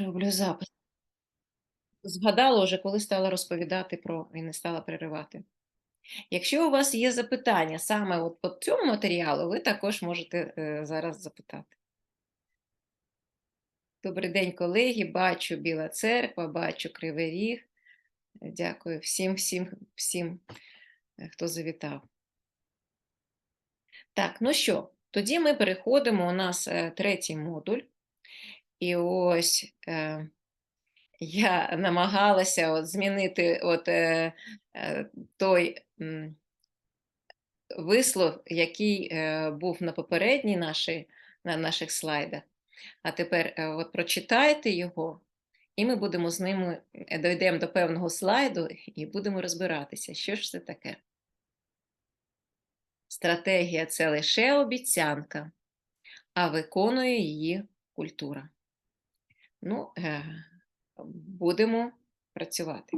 Роблю запис. Згадала вже, коли стала розповідати про і не стала переривати. Якщо у вас є запитання саме от по цьому матеріалу, ви також можете е, зараз запитати. Добрий день, колеги. Бачу Біла Церква, бачу Кривий Ріг. Дякую всім, всім, всім, е, хто завітав. Так, ну що, тоді ми переходимо. У нас е, третій модуль. І ось е, я намагалася от змінити от, е, е, той м, вислов, який е, був на попередній нашій, на наших слайдах. А тепер е, от прочитайте його, і ми будемо з ними е, дійдемо до певного слайду і будемо розбиратися, що ж це таке. Стратегія це лише обіцянка, а виконує її культура. Ну, е, будемо працювати.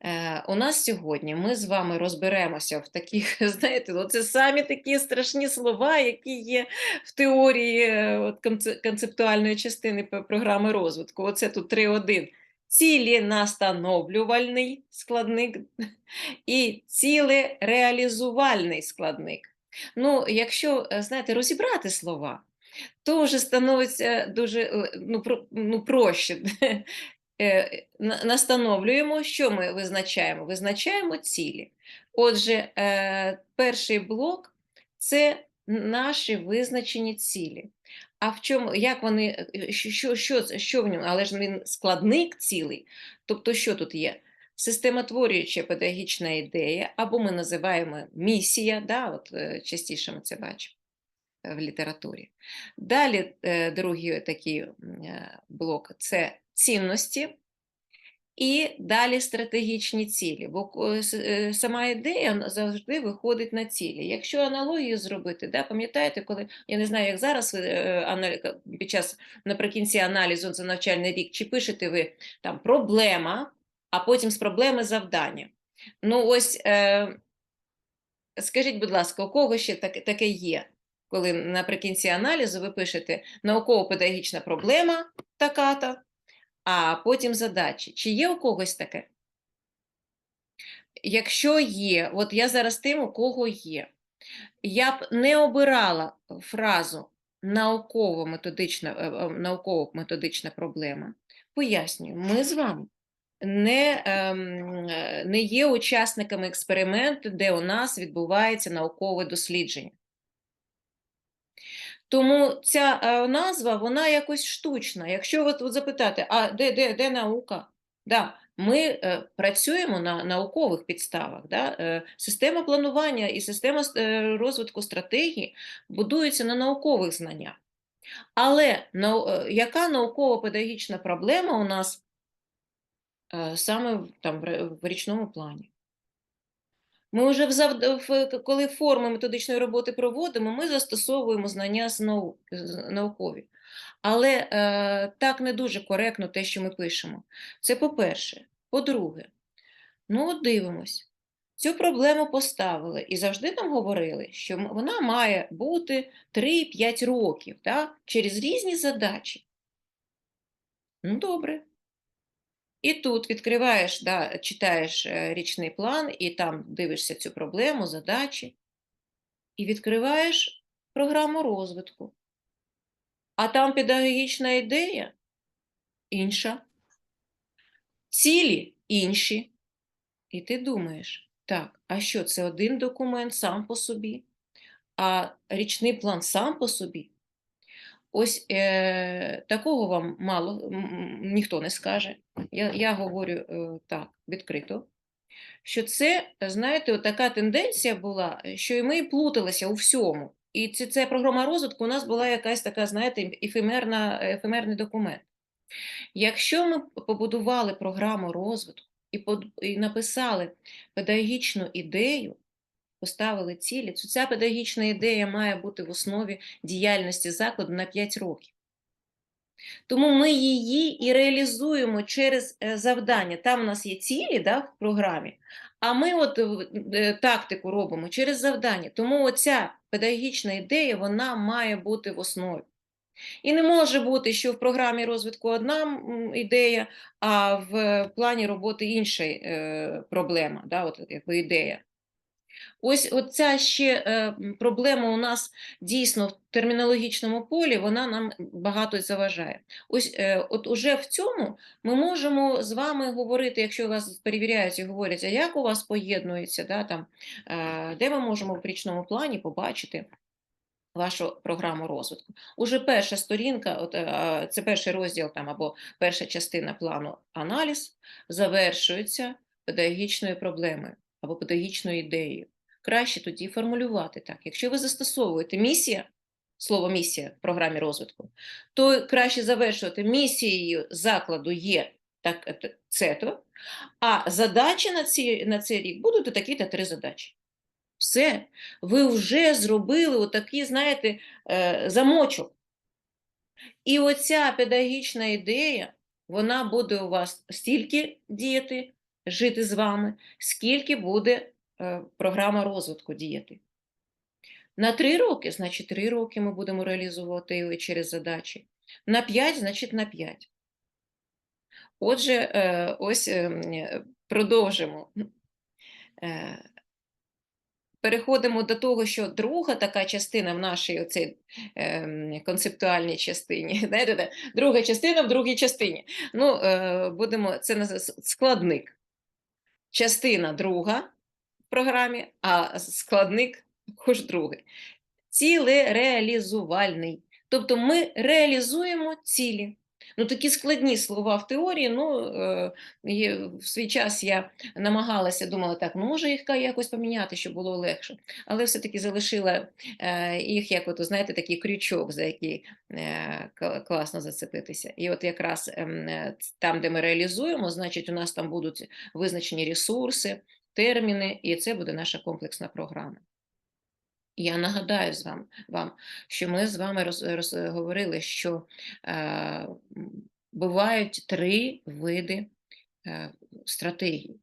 Е, у нас сьогодні ми з вами розберемося в таких, знаєте, ну, це самі такі страшні слова, які є в теорії е, от, концептуальної частини програми розвитку. Оце тут 3.1. Ціленастановлювальний складник і цілереалізувальний складник. Ну, якщо, знаєте, розібрати слова, то вже становиться дуже е, ну, про, ну, проще. Е, Настановлюємо, що ми визначаємо? Визначаємо цілі. Отже, е, перший блок це наші визначені цілі. А в чому, як вони, що, що, що, в ньому? Але ж він складник цілий. Тобто, що тут є? Системотворююча педагогічна ідея, або ми називаємо місія, да, от, частіше ми це бачимо в літературі. Далі е, другий такий е, блок це цінності. І далі стратегічні цілі, бо е, сама ідея завжди виходить на цілі. Якщо аналогію зробити, да, пам'ятаєте, коли я не знаю, як зараз ви під час наприкінці аналізу за навчальний рік, чи пишете ви там проблема, а потім з проблеми завдання. Ну, ось скажіть, будь ласка, у кого ще таке є? Коли наприкінці аналізу ви пишете науково-педагогічна проблема така-то, а потім задачі. Чи є у когось таке? Якщо є, от я зараз тим, у кого є, я б не обирала фразу науково-методична, е, е, науково-методична проблема. Пояснюю, ми з вами не, ем, не є учасниками експерименту, де у нас відбувається наукове дослідження. Тому ця е, назва, вона якось штучна. Якщо от, от запитати, а де, де, де наука? Да, ми е, працюємо на наукових підставах. Да? Е, система планування і система е, розвитку стратегії будуються на наукових знаннях. Але нау, е, яка науково-педагогічна проблема у нас е, саме там, в в річному плані? Ми вже в коли форми методичної роботи проводимо, ми застосовуємо знання з нау... наукові. Але е, так не дуже коректно те, що ми пишемо. Це по-перше. По-друге, ну от дивимось. Цю проблему поставили і завжди нам говорили, що вона має бути 3-5 років да? через різні задачі. Ну, добре. І тут відкриваєш, да, читаєш е, річний план, і там дивишся цю проблему, задачі, і відкриваєш програму розвитку. А там педагогічна ідея інша, цілі інші. І ти думаєш, так, а що це один документ сам по собі, а річний план сам по собі? Ось е, такого вам мало ніхто не скаже. Я, я говорю е, так, відкрито. Що це, знаєте, така тенденція була, що і ми плуталися у всьому. І це, це програма розвитку у нас була якась така, знаєте, ефемерна, ефемерний документ. Якщо ми побудували програму розвитку і, под- і написали педагогічну ідею, поставили цілі, то ця педагогічна ідея має бути в основі діяльності закладу на 5 років. Тому ми її і реалізуємо через е, завдання. Там у нас є цілі да, в програмі, а ми от е, е, тактику робимо через завдання. Тому оця педагогічна ідея вона має бути в основі. І не може бути, що в програмі розвитку одна ідея, а в плані роботи інша проблема, да, от, якби ідея. Ось ця ще е, проблема у нас дійсно в термінологічному полі, вона нам багато заважає. Ось е, от уже в цьому ми можемо з вами говорити, якщо вас перевіряють і говорять, а як у вас поєднується, да, там, е, де ми можемо в річному плані побачити вашу програму розвитку. Уже перша сторінка, от, це перший розділ там, або перша частина плану аналіз, завершується педагогічною проблемою або педагогічною ідеєю. Краще тоді формулювати так. Якщо ви застосовуєте місія, слово місія в програмі розвитку, то краще завершувати місією закладу є так, е, це-то, а задачі на, ці, на цей рік будуть такі-то три задачі. Все, ви вже зробили отакий, знаєте, е, замочок. І оця педагогічна ідея, вона буде у вас стільки діяти, жити з вами, скільки буде е, програма розвитку діяти. На три роки, значить, три роки ми будемо реалізовувати через задачі. На п'ять, значить, на п'ять. Отже, е, ось ем, продовжимо. Переходимо до того, що друга така частина в нашій оцій е, концептуальній частині, друга частина в другій частині. Ну, е, будемо це складник. Частина друга в програмі, а складник також другий. Цілереалізувальний. Тобто ми реалізуємо цілі. Ну, такі складні слова в теорії. Ну, е, в свій час я намагалася, думала, так, ну може їх якось поміняти, щоб було легше. Але все-таки залишила е, їх, як от, знаєте, такий крючок, за який е, класно зацепитися. І от якраз ем, там, де ми реалізуємо, значить, у нас там будуть визначені ресурси, терміни, і це буде наша комплексна програма. Я нагадаю з вам, вам, що ми з вами роз, роз, говорили, що е, бувають три види е, стратегій.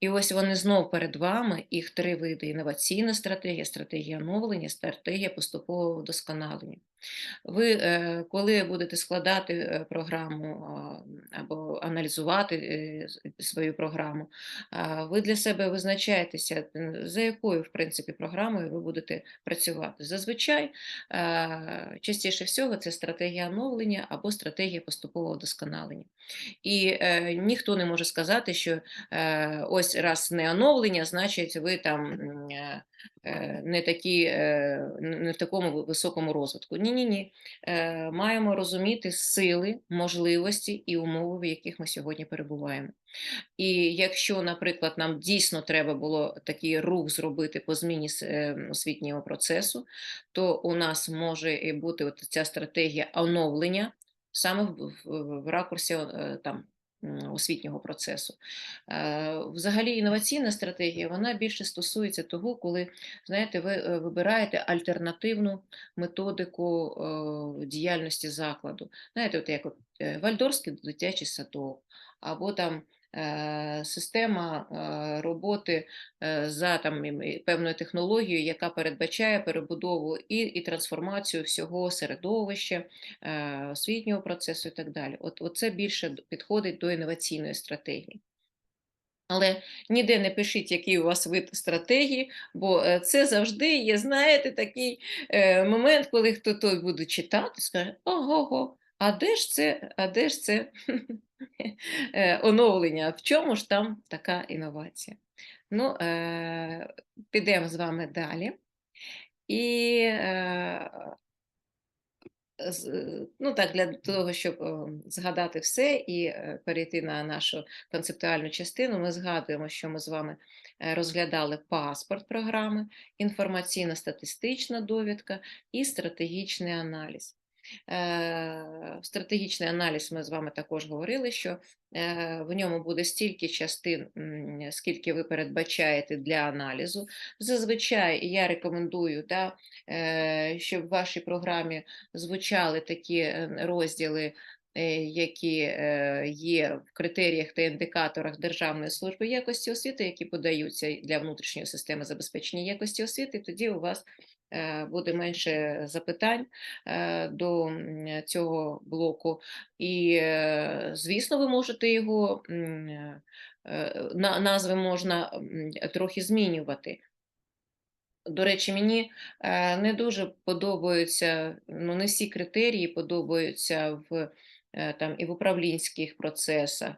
І ось вони знов перед вами, їх три види: інноваційна стратегія, стратегія оновлення, стратегія поступового вдосконалення. Ви, е, коли будете складати е, програму або аналізувати е, свою програму, ви для себе визначаєтеся, за якою в принципі програмою ви будете працювати. Зазвичай частіше всього це стратегія оновлення або стратегія поступового вдосконалення. І ніхто не може сказати, що ось раз не оновлення, значить ви там Е, не такі, е, не в такому високому розвитку. Ні, ні, ні. Маємо розуміти сили, можливості і умови, в яких ми сьогодні перебуваємо. І якщо, наприклад, нам дійсно треба було такий рух зробити по зміні е, освітнього процесу, то у нас може бути от ця стратегія оновлення саме в, в, в ракурсі там освітнього процесу. Е, взагалі, інноваційна стратегія вона більше стосується того, коли знаєте, ви е, вибираєте альтернативну методику е, діяльності закладу. Знаєте, от як от Вальдорський дитячий садок, або там система е, роботи е, за там, певною технологією, яка передбачає перебудову і і трансформацію всього середовища, освітнього процесу і так далі. От, Це більше підходить до інноваційної стратегії. Але ніде не пишіть, який у вас вид стратегії, бо це завжди є, знаєте, такий момент, коли хто той буде читати, скаже: ого, а де ж це, а де ж це Е, оновлення. В чому ж там така інновація? Ну, е, підемо з вами далі. І е, ну так, для того, щоб згадати все і перейти на нашу концептуальну частину, ми згадуємо, що ми з вами розглядали паспорт програми, інформаційно-статистична довідка і стратегічний аналіз. Е, стратегічний аналіз ми з вами також говорили, що е, в ньому буде стільки частин, скільки ви передбачаєте для аналізу. Зазвичай я рекомендую, да, е, щоб в вашій програмі звучали такі розділи. які є в критеріях та індикаторах Державної служби якості освіти, які подаються для внутрішньої системи забезпечення якості освіти, тоді у вас буде менше запитань е, до цього блоку. І, е, звісно, ви можете його е, назви можна трохи змінювати. До речі, мені е, не дуже подобаються, ну не всі критерії подобаються в е, там і в управлінських процесах,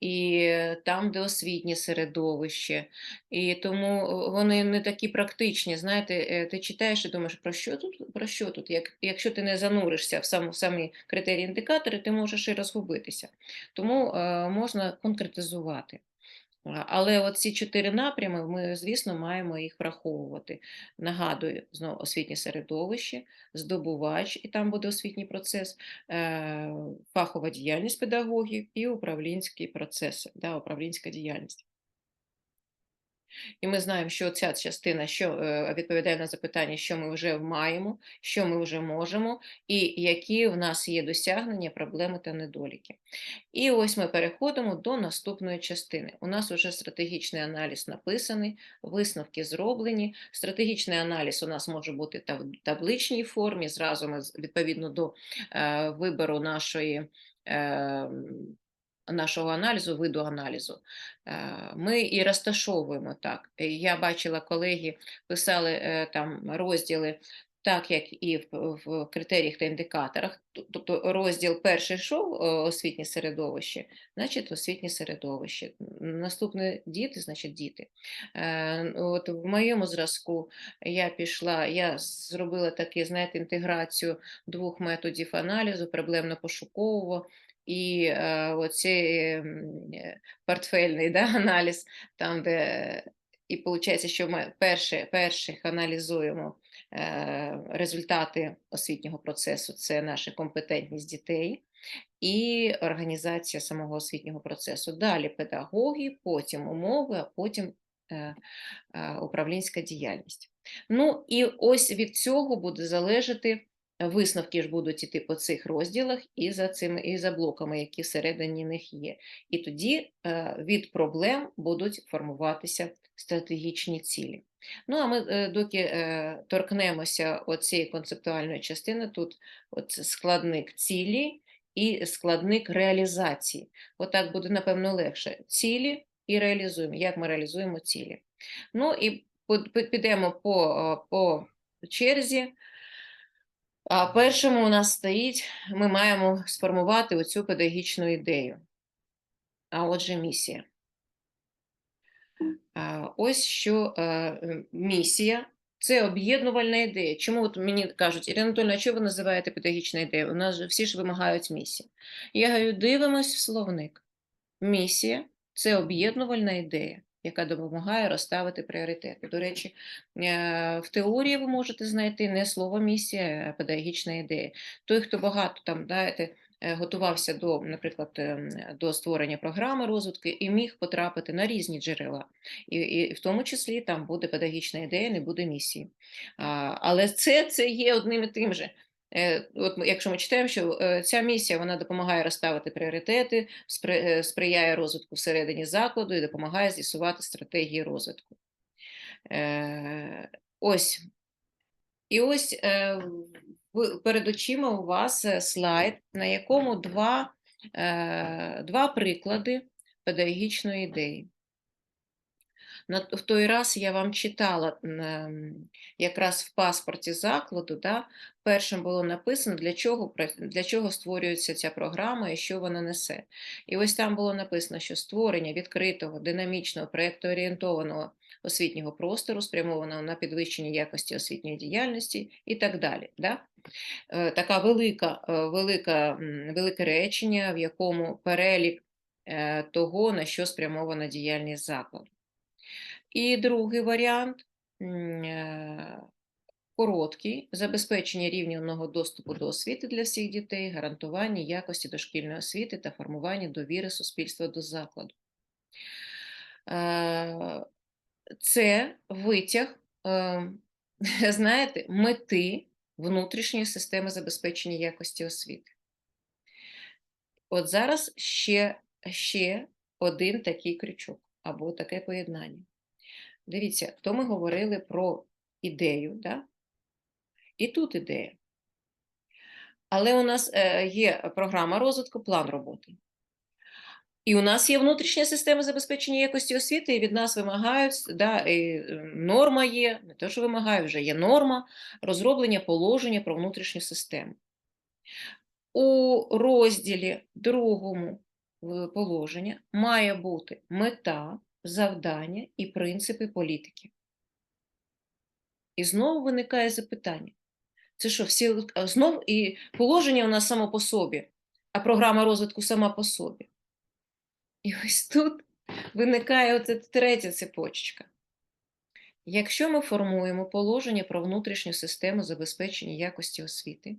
і там, де освітнє середовище, і тому вони не такі практичні. Знаєте, е, ти читаєш і думаєш, про що тут? Про що тут? Як, якщо ти не зануришся в сам, самі критерії індикатори, ти можеш і розгубитися. Тому е, можна конкретизувати. А, Але от ці чотири напрями, ми, звісно, маємо їх враховувати. Нагадую, знову освітнє середовище, здобувач, і там буде освітній процес, е, фахова діяльність педагогів і управлінські процеси, управлінська діяльність. І ми знаємо, що ця частина що е, відповідає на запитання, що ми вже маємо, що ми вже можемо, і які в нас є досягнення, проблеми та недоліки. І ось ми переходимо до наступної частини. У нас вже стратегічний аналіз написаний, висновки зроблені. Стратегічний аналіз у нас може бути в табличній формі. Зразу ми відповідно до е, вибору нашої. Нашого аналізу, виду аналізу, е, ми і розташовуємо так. Е, Я бачила, колеги писали е, там розділи так як і в, в критеріях та індикаторах, тобто розділ перший йшов е, освітнє середовище, значить освітнє середовище. Наступне діти, значить діти. От в моєму зразку я пішла, я зробила таку, знаєте, інтеграцію двох методів аналізу, проблемно-пошукового. І е, оцей е, портфельний да, аналіз, там, де і виходить, що ми перше, перших аналізуємо е, результати освітнього процесу це наша компетентність дітей і організація самого освітнього процесу. Далі педагоги, потім умови, а потім е, е, управлінська діяльність. Ну і ось від цього буде залежати. Висновки ж будуть іти по цих розділах і за цими, і за блоками, які всередині них є. І тоді е, від проблем будуть формуватися стратегічні цілі. Ну, а ми е, доки е, торкнемося оцієї концептуальної частини, тут от складник цілі і складник реалізації. Отак буде, напевно, легше. Цілі і реалізуємо. Як ми реалізуємо цілі? Ну і підемо по, по черзі. А першому у нас стоїть, ми маємо сформувати оцю педагогічну ідею. А отже, місія. Ось що е, місія це об'єднувальна ідея. Чому от мені кажуть, Ірина Анатольовна, а чого ви називаєте педагогічна ідея? У нас же всі ж вимагають місії. Я говорю, дивимось в словник. Місія це об'єднувальна ідея, яка допомагає розставити пріоритети. До речі, е, в теорії ви можете знайти не слово місія, а педагогічна ідея. Той, хто багато там знаєте, е, готувався до, наприклад, ем, до створення програми розвитку і міг потрапити на різні джерела. І, і в тому числі там буде педагогічна ідея, не буде місії. А, але це, це є одним і тим же. Е, От якщо ми читаємо, що е, ця місія вона допомагає розставити пріоритети, е, сприяє розвитку всередині закладу і допомагає з'ясувати стратегії розвитку. Ось. І ось перед очима у вас слайд, на якому два, два приклади педагогічної ідеї. В той раз я вам читала якраз в паспорті закладу, да, першим було написано, для чого, для чого створюється ця програма і що вона несе. І ось там було написано, що створення відкритого, динамічного, проєктоорієнтованого освітнього простору, спрямованого на підвищення якості освітньої діяльності і так далі. Да? Е, Така велика, е, велика, велике речення, в якому перелік е, того, на що спрямована діяльність закладу. І другий варіант е, короткий забезпечення рівнівного доступу до освіти для всіх дітей, гарантування якості дошкільної освіти та формування довіри суспільства до закладу. Е, Це витяг, е, знаєте, мети внутрішньої системи забезпечення якості освіти. От зараз ще, ще один такий крючок або таке поєднання. Дивіться, то ми говорили про ідею, да? і тут ідея. Але у нас е, є програма розвитку, план роботи. І у нас є внутрішня система забезпечення якості освіти, і від нас вимагають, да, і е, норма є, не те, що вимагають, вже є норма розроблення положення про внутрішню систему. У розділі другому положення має бути мета, завдання і принципи політики. І знову виникає запитання. Це що, всі знов і положення у нас само по собі, а програма розвитку сама по собі. І ось тут виникає оця третя цепочечка. Якщо ми формуємо положення про внутрішню систему забезпечення якості освіти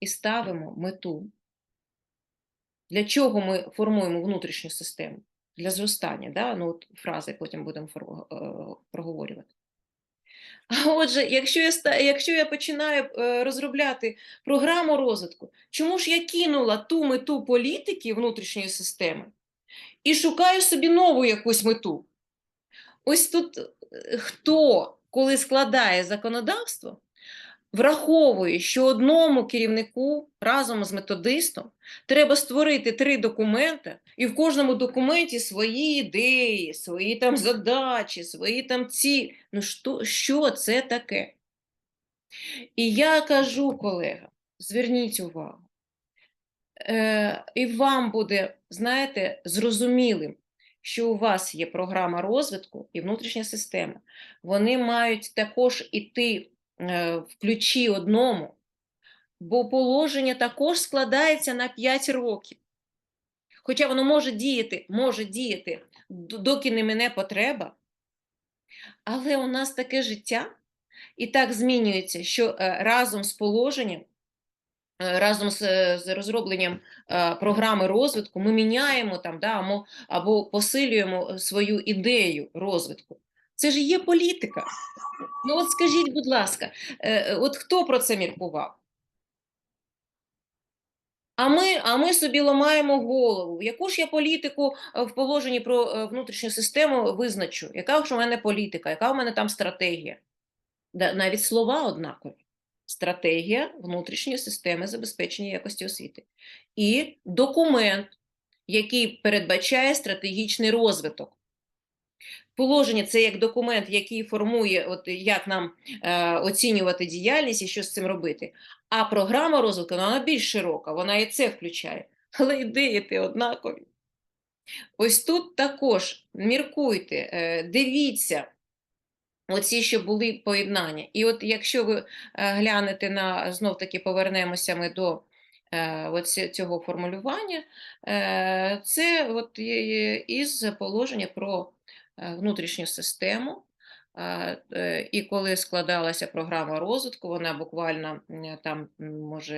і ставимо мету, для чого ми формуємо внутрішню систему? Для зростання, да? ну, от фрази потім будемо е, проговорювати. А отже, якщо я, якщо я починаю е, розробляти програму розвитку, чому ж я кинула ту мету політики внутрішньої системи і шукаю собі нову якусь мету? Ось тут е, хто, коли складає законодавство, враховує, що одному керівнику разом з методистом треба створити три документи, і в кожному документі свої ідеї, свої там задачі, свої там цілі. Ну що, що це таке? І я кажу, колега, зверніть увагу, е, і вам буде, знаєте, зрозумілим, що у вас є програма розвитку і внутрішня система. Вони мають також іти в ключі одному, бо положення також складається на 5 років. Хоча воно може діяти, може діяти, доки не мене потреба. Але у нас таке життя і так змінюється, що е, разом з положенням, е, разом з, е, розробленням програми розвитку ми міняємо там, да, або, посилюємо свою ідею розвитку. Це ж є політика. Ну от скажіть, будь ласка, е, е, от хто про це міркував? А ми, а ми собі ламаємо голову. Яку ж я політику е, в положенні про внутрішню систему визначу? Яка ж у мене політика, яка у мене там стратегія? Навіть слова однакові. Стратегія внутрішньої системи забезпечення якості освіти. І документ, який передбачає стратегічний розвиток. Положення це як документ, який формує, от як нам е, оцінювати діяльність і що з цим робити. А програма розвитку вона більш широка, вона і це включає. Але ідеї ти однакові. Ось тут також міркуйте, е, дивіться, оці, що були поєднання. І от якщо ви е, глянете на, знов таки повернемося ми до е, от ці- цього формулювання, е, це от із положення про внутрішню систему. Е, е, І коли складалася програма розвитку, вона буквально там, може,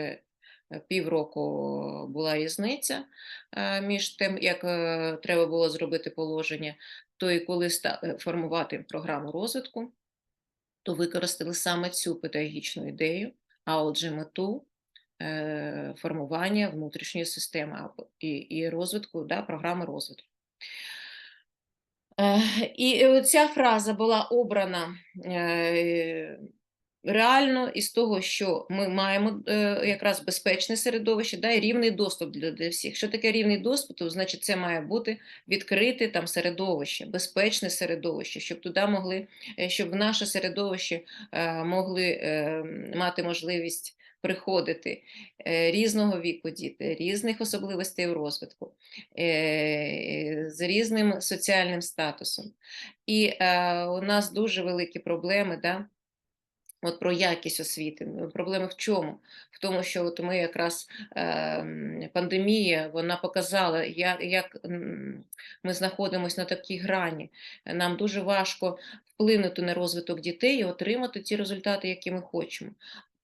е, півроку була різниця е, між тим, як е, треба було зробити положення, то і коли е, формувати програму розвитку, то використали саме цю педагогічну ідею, а отже, мету е, формування внутрішньої системи і розвитку, да, програми розвитку. Е, І ця фраза була обрана е, реально із того, що ми маємо е, якраз безпечне середовище да, і рівний доступ для, всіх. Що таке рівний доступ? То значить, це має бути відкрите там середовище, безпечне середовище, щоб туди могли, щоб в наше середовище могли мати можливість приходити е, різного віку діти, різних особливостей у розвитку, е, з різним соціальним статусом. І е, у нас дуже великі проблеми, да? От про якість освіти. Проблеми в чому? В тому, що от ми якраз е, пандемія вона показала, як, як ми знаходимося на такій грані. Нам дуже важко вплинути на розвиток дітей і отримати ті результати, які ми хочемо.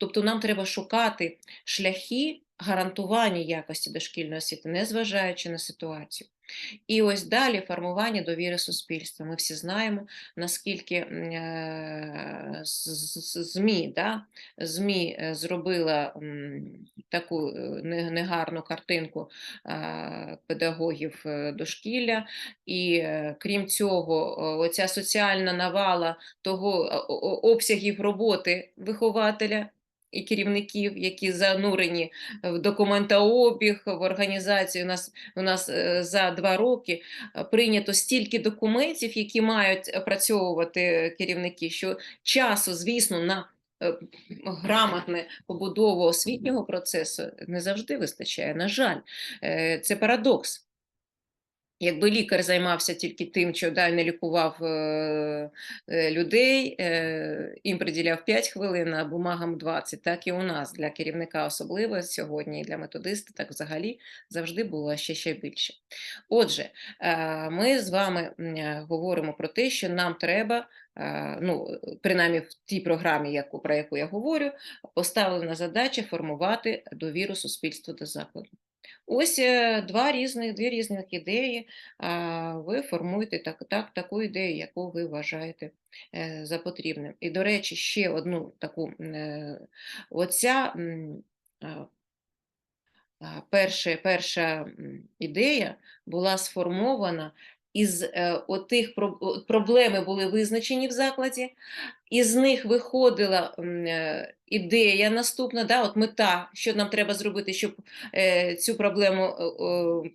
Тобто нам треба шукати шляхи гарантування якості дошкільної освіти, незважаючи на ситуацію. І ось далі формування довіри суспільства. Ми всі знаємо, наскільки е, ЗМІ, да? ЗМІ е, зробила таку е, негарну картинку педагогів дошкілля, і крім цього, оця соціальна навала того обсягів роботи вихователя. І керівників, які занурені в документообіг, в організацію. У нас, у нас е, за два роки е, прийнято стільки документів, які мають опрацьовувати керівники, що часу, звісно, на е, грамотне побудову освітнього процесу не завжди вистачає. На жаль, Е, це парадокс. Якби лікар займався тільки тим, що да, не лікував е, е, людей, е, їм приділяв 5 хвилин, а бумагам 20, так і у нас для керівника особливо сьогодні, і для методиста, так взагалі завжди було ще ще більше. Отже, е, ми з вами е, говоримо про те, що нам треба, е, ну, принаймні в тій програмі, яку, про яку я говорю, поставлена задача формувати довіру суспільства до закладу. Ось е, два різних, дві різних ідеї. Ви формуєте так, так, таку ідею, яку ви вважаєте е, за потрібним. І, до речі, ще одну таку е, оця перша, перша ідея була сформована із е, отих проблеми були визначені в закладі, із них виходила е, ідея наступна, да, от мета, що нам треба зробити, щоб е, цю проблему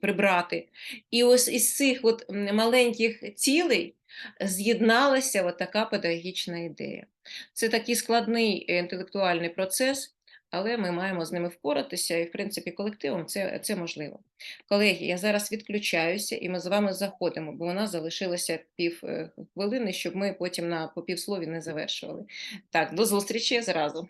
прибрати. І ось із цих от маленьких цілей з'єдналася така педагогічна ідея. Це такий складний інтелектуальний процес, але ми маємо з ними впоратися, і, в принципі, колективом це, це можливо. Колеги, я зараз відключаюся, і ми з вами заходимо, бо у нас залишилося пів е, хвилини, щоб ми потім на по півслові не завершували. Так, до зустрічі зразу.